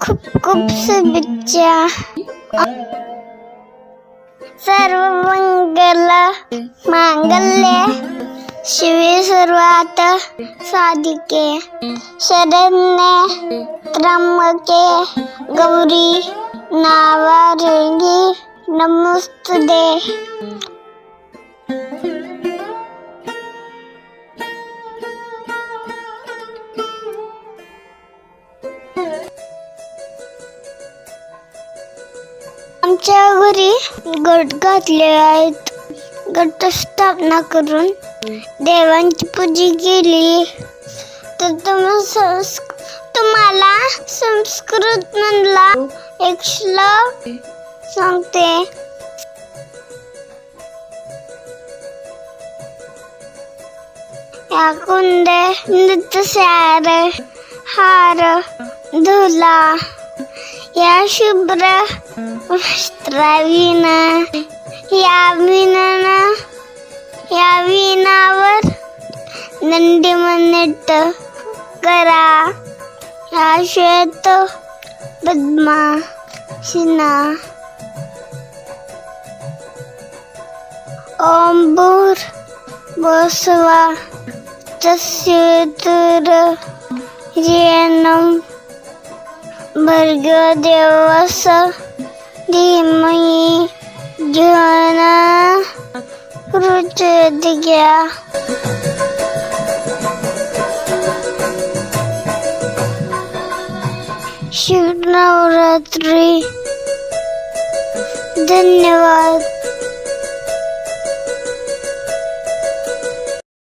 खूप खूप शुभेच्छा सर्व मंगल मांगल्य शिवे सर्वात साधिके। शरण्ये त्र्यंबके गौरी नावारेगी नमस्तुते। आमच्या घरी गट घातले आहेत. गट स्थापना करून देवांची पूजा केली. तर तुम्हा तुम्हाला संस्कृत म्हणला एक श्लोक सांगते. या कुंदे नृत्य सार हार धुला या शुभ्र वस्त्राविना या विना या विनावर नंदीमनेट करा या श्वेत पद्मा शिना. ओम भूर बसवा तस्युतर येनम भर्ग देवस धीमही ज्ञाना रुचदिग्या शिवनवरात्री धन्यवाद